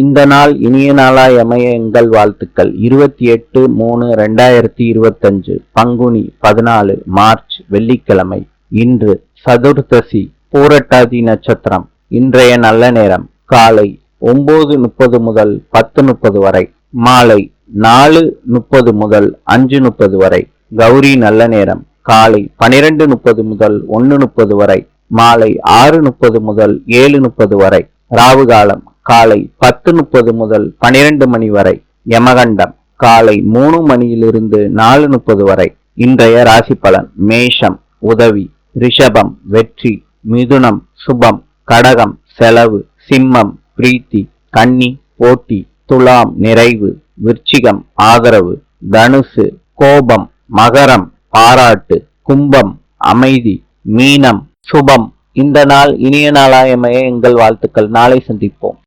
இந்த நாள் இனிய நாளாய் அமைய எங்கள் வாழ்த்துக்கள். இருபத்தி எட்டு மூணு ரெண்டாயிரத்தி இருபத்தஞ்சு பங்குனி பதினாலு மார்ச் வெள்ளிக்கிழமை. இன்று சதுர்தசி பூரட்டாதி நட்சத்திரம். இன்றைய நல்ல நேரம் காலை ஒன்பது முப்பது முதல் பத்து முப்பது வரை. மாலை நாலு முப்பது முதல் அஞ்சு முப்பது வரை. கௌரி நல்ல நேரம் காலை பனிரெண்டு முப்பது முதல் ஒன்று முப்பது வரை. மாலை ஆறு முப்பது முதல் ஏழு முப்பது வரை. ராவு காலம் காலை பத்து முப்பது முதல் பனிரெண்டு மணி வரை. யமகண்டம் காலை மூணு மணியிலிருந்து நாலு முப்பது வரை. இன்றைய ராசி பலன் மேஷம் உதவி ரிஷபம் வெற்றி மிதுனம் சுபம் கடகம் செலவு சிம்மம் பிரீத்தி கன்னி போட்டி துலாம் நிறைவு விருச்சிகம் ஆதரவு தனுசு கோபம் மகரம் பாராட்டு கும்பம் அமைதி மீனம் சுபம். இந்த நாள் இனிய நாளாயமைய எங்கள் வாழ்த்துக்கள். நாளை சந்திப்போம்.